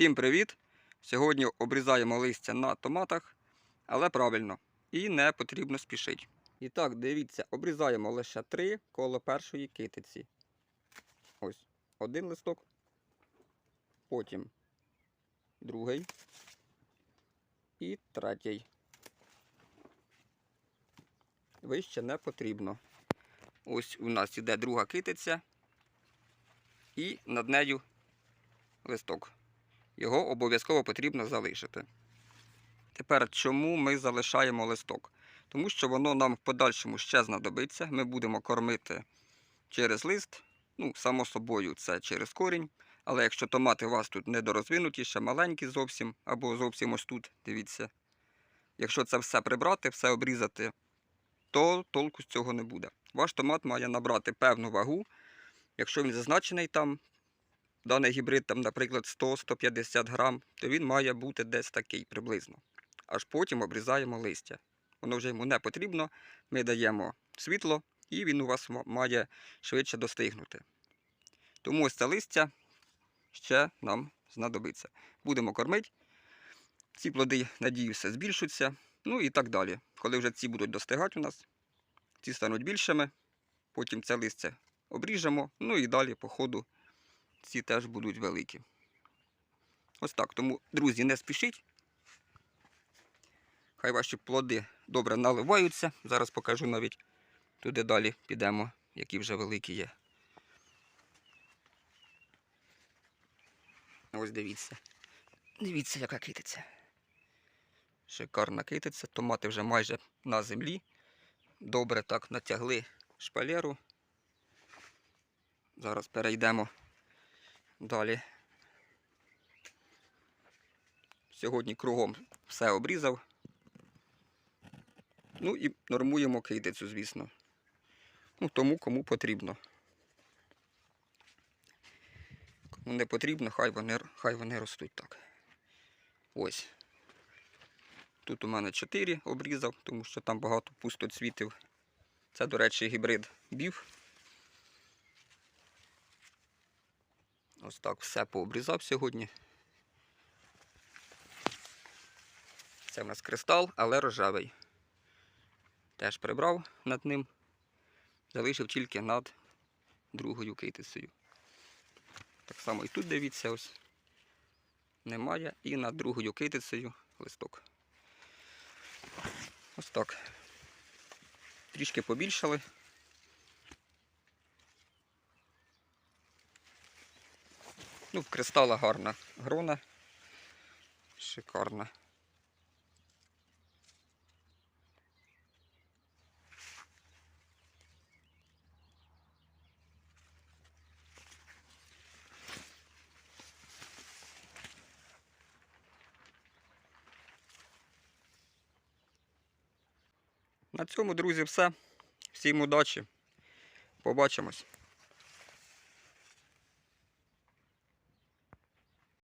Всім привіт! Сьогодні обрізаємо листя на томатах, але правильно. І не потрібно спішити. І так, дивіться, обрізаємо лише три коло першої китиці. Ось один листок, потім другий і третій. Вище не потрібно. Ось у нас іде друга китиця і над нею листок. Його обов'язково потрібно залишити. Тепер чому ми залишаємо листок? Тому що воно нам в подальшому ще знадобиться. Ми будемо кормити через лист. Ну, само собою, це через корінь. Але якщо томати у вас тут недорозвинуті, ще маленькі зовсім, або зовсім ось тут, дивіться. Якщо це все прибрати, все обрізати, то толку з цього не буде. Ваш томат має набрати певну вагу. Якщо він зазначений там, даний гібрид, там, наприклад, 100-150 грам, то він має бути десь такий приблизно. Аж потім обрізаємо листя. Воно вже йому не потрібно. Ми даємо світло, і він у вас має швидше достигнути. Тому ось це листя ще нам знадобиться. Будемо кормити. Ці плоди, надіюся, збільшуться. Ну і так далі. Коли вже ці будуть достигати у нас, ці стануть більшими, потім це листя обріжемо, ну і далі по ходу ці теж будуть великі. Ось так. Тому, друзі, не спішіть. Хай ваші плоди добре наливаються. Зараз покажу навіть туди далі підемо, які вже великі є. Ось дивіться. Дивіться, яка китиця. Шикарна китиця. Томати вже майже на землі. Добре так натягли шпалеру. Зараз перейдемо далі. Сьогодні кругом все обрізав. Ну і нормуємо китицю, звісно. Ну, тому кому потрібно. Кому не потрібно, хай вони, хай вони ростуть так. Ось. Тут у мене 4 обрізав, тому що там багато пустоцвітів. Це, до речі, гібрид бів. Ось так все пообрізав сьогодні. Це в нас кристал, але рожевий. Теж прибрав над ним, залишив тільки над другою китицею. Так само і тут дивіться, ось немає. І над другою китицею листок. Ось так. Трішки побільшали. Ну, в кристала гарна грона. Шикарна. На цьому, друзі, все. Всім удачі. Побачимось.